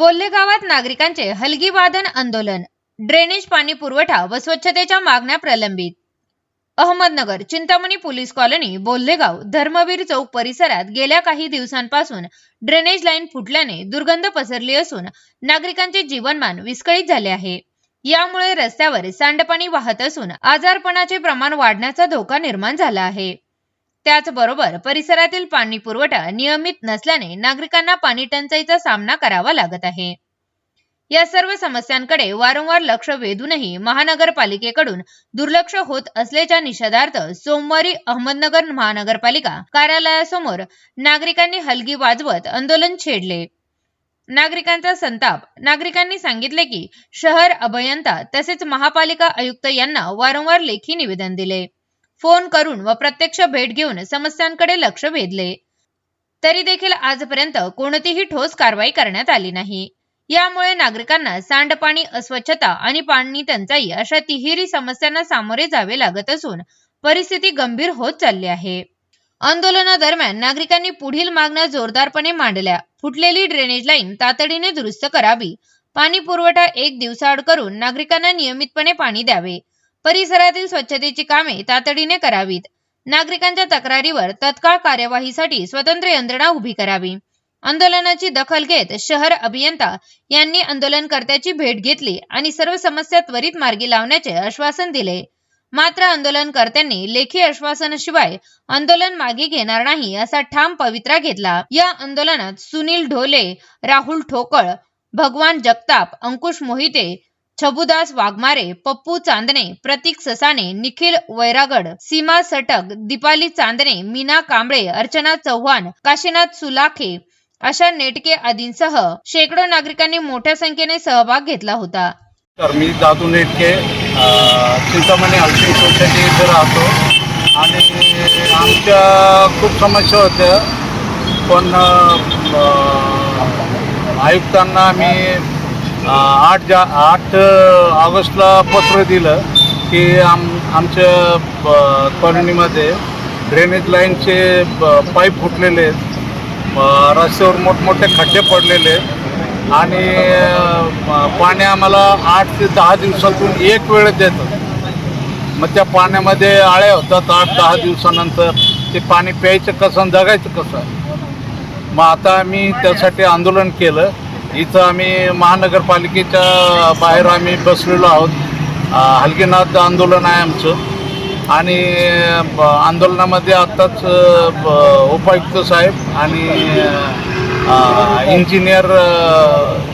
बोल्ले गावात नागरिकांचे हलगी वादन आंदोलन ड्रेनेज पाणी पुरवठा व स्वच्छतेच्या मागण्या प्रलंबित. अहमदनगर चिंतामणी पोलीस कॉलनी बोल्हेगाव धर्मवीर चौक परिसरात गेल्या काही दिवसांपासून ड्रेनेज लाईन फुटल्याने दुर्गंध पसरली असून नागरिकांचे जीवनमान विस्कळीत झाले आहे. यामुळे रस्त्यावर सांडपाणी वाहत असून आजारपणाचे प्रमाण वाढण्याचा धोका निर्माण झाला आहे. त्याचबरोबर परिसरातील पाणी पुरवठा नियमित नसल्याने नागरिकांना पाणी टंचाईचा सामना करावा लागत आहे. या सर्व समस्यांकडे वारंवार लक्ष वेधूनही महानगरपालिकेकडून दुर्लक्ष होत असल्याच्या निषेधार्थ सोमवारी अहमदनगर महानगरपालिका कार्यालयासमोर नागरिकांनी हलगी वाजवत आंदोलन छेडले. नागरिकांचा संताप नागरिकांनी सांगितले की शहर अभियंता तसेच महापालिका आयुक्त यांना वारंवार लेखी निवेदन दिले. फोन करून व प्रत्यक्ष भेट घेऊन समस्यांकडे लक्ष वेधले. तरी देखील आजपर्यंत कोणतीही ठोस कारवाई करण्यात आली नाही. यामुळे नागरिकांना सांडपाणी अस्वच्छता आणि पाणी टंचाई अशा तिहेरी समस्यांना सामोरे जावे लागत असून परिस्थिती गंभीर होत चालली आहे. आंदोलनादरम्यान नागरिकांनी पुढील मागण्या जोरदारपणे मांडल्या. फुटलेली ड्रेनेज लाईन तातडीने दुरुस्त करावी. पाणी पुरवठा एक दिवसाआड करून नागरिकांना नियमितपणे पाणी द्यावे. परिसरातील स्वच्छतेची कामे तातडीने करावीत. नागरिकांच्या तक्रारीवर तत्काळ कार्यवाहीसाठी स्वतंत्र यंत्रणा उभी करावी. आंदोलनाची दखल घेत शहर अभियंता यांनी आंदोलनकर्त्याची भेट घेतली आणि सर्व समस्या त्वरित मार्गी लावण्याचे आश्वासन दिले. मात्र आंदोलनकर्त्यांनी लेखी आश्वासनाशिवाय आंदोलन मागे घेणार नाही असा ठाम पवित्रा घेतला. या आंदोलनात सुनील ढोले राहुल ठोकळ भगवान जगताप अंकुश मोहिते छबुदास वाघमारे पप्पू चांदणे प्रतीक ससाने निखिल वैरागड सीमा सटक दीपाली चांदणे मीना कांबळे अर्चना चव्हाण काशीनाथ सुलाखे अशा नेटके आदींसह शेकडो नागरिकांनी मोठ्या संख्येने सहभाग घेतला होता. तर मी दादू नेटके चिंतामणी हाऊसिंग सोसायटी इथे राहतो. आणि आमच्या खूप समस्या होत्या. पण आयुक्तांना आम्ही आठ जा आठ ऑगस्टला पत्र दिलं की आम आमच्या कॉलनीमध्ये ड्रेनेज लाईनचे ब- पाईप फुटलेले आहेत. रस्त्यावर मोठमोठे खड्डे पडलेले आहेत. आणि पाणी आम्हाला आठ ते दहा दिवसातून एक वेळ देतं. मग त्या पाण्यामध्ये आळ्या होतात आठ दहा दिवसानंतर. ते पाणी प्यायचं कसं जगायचं कसं? मग आता आम्ही त्यासाठी आंदोलन केलं. इथं आम्ही महानगरपालिकेच्या बाहेर आम्ही बसलेलो आहोत. हलकीनाथ हलगीनाथ आंदोलन आहे आमचं. आणि ब- आंदोलनामध्ये आत्ताच ब- उपायुक्त साहेब आणि इंजिनियर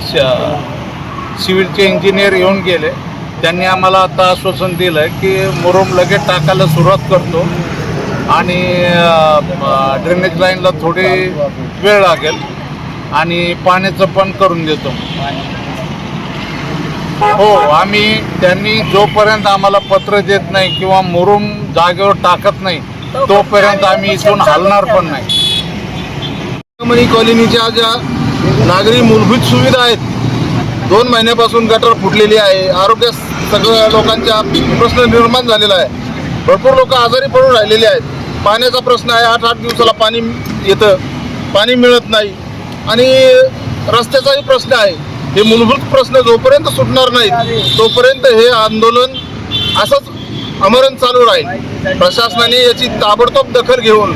श- सिव्हिलचे इंजिनियर येऊन गेले. त्यांनी आम्हाला आता आश्वासन दिलं की मुरुम लगेच टाकायला सुरुवात करतो. आणि ड्रेनेज लाईनला थोडी वेळ लागेल. आणि पाण्याचं पण करून देतो. हो आम्ही त्यांनी जोपर्यंत आम्हाला पत्र देत नाही किंवा मुरुम जागेवर टाकत नाही तोपर्यंत आम्ही इथून हलणार पण नाही. कॉलनीच्या ज्या नागरी मूलभूत सुविधा आहेत दोन महिन्यापासून गटर फुटलेली आहे आरोग्य सगळ्या लोकांचा प्रश्न निर्माण झालेला आहे. भरपूर लोक आजारी पडून राहिलेले आहेत. पाण्याचा प्रश्न आहे आठ आठ दिवसाला पाणी येतं पाणी मिळत नाही. आणि रस्त्याचाही प्रश्न आहे. हे मूलभूत प्रश्न जोपर्यंत सुटणार नाहीत तोपर्यंत हे आंदोलन असंच अमरण चालू राहील. प्रशासनाने याची ताबडतोब दखल घेऊन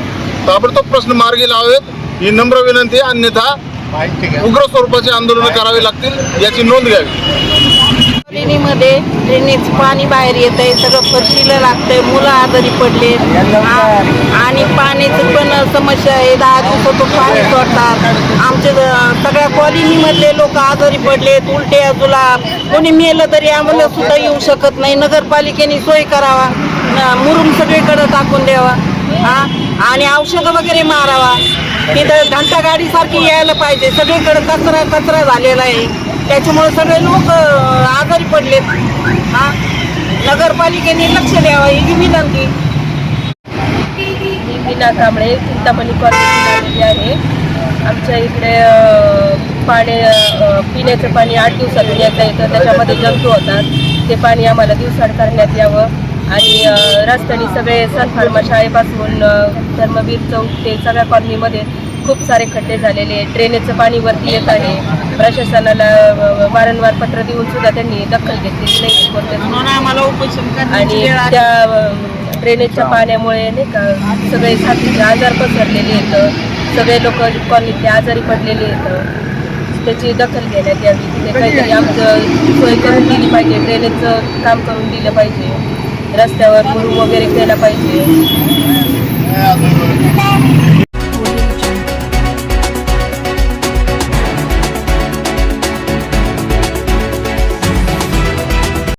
ताबडतोब प्रश्न मार्गी लावेत ही नम्र विनंती अन्यथा उग्र स्वरूपाचे आंदोलन करावे लागतील याची नोंद घ्यावी. मध्ये ड्रेनेज पाणी बाहेर येत आहे सगळं फरशीला लागतंय मुलं आजारी पडले आणि पाण्याची पण समस्या आहे दहा दिवसातून पाणी सोडतात. आमचे ज- सगळ्या कॉलनीमधले लोक आजारी पडलेत उलटे जुलाब कोणी मेलं तरी आम्हाला सुद्धा येऊ शकत नाही. नगरपालिकेने सोय करावा. मुरुम सगळीकडे टाकून द्यावा. हा? आणि औषधं वगैरे मारावा. तिथं घंटा गाडीसारखी यायला पाहिजे. सगळीकडे कचरा कचरा झालेला आहे. त्याच्यामुळे सगळे लोक आजारी पडलेत. हा? नगरपालिकेने लक्ष द्यावं ही विनंती. मी मीना कांबळे चिंतामणी कॉलेजला आहे. आमच्या इकडे पाणी पिण्याचं पाणी आठ दिवसातून येतं येतं. त्याच्यामध्ये जंतू होतात. ते पाणी आम्हाला दिवसाड करण्यात यावं. आणि रस्त्याने सगळे सनफार्मा शाळेपासून धर्मवीर चौक ते सगळ्या कॉलनीमध्ये खूप सारे खड्डे झालेले आहेत. ड्रेनेजचं पाणी वरती येत आहे. प्रशासनाला वारंवार पत्र देऊन सुद्धा त्यांनी दखल घेतलेली नाही आणि. त्या ड्रेनेजच्या पाण्यामुळे नाही का सगळे साथीचे आजार पसरलेले आहेत. सगळे लोक कॉलनीतले आजारी पडलेले आहेत. त्याची दखल घेण्यात यावी. तिथे काहीतरी आमचं सोय करून दिली पाहिजे. ड्रेनेजचं काम करून दिलं पाहिजे. रस्त्यावर गुरु वगैरे केला पाहिजे.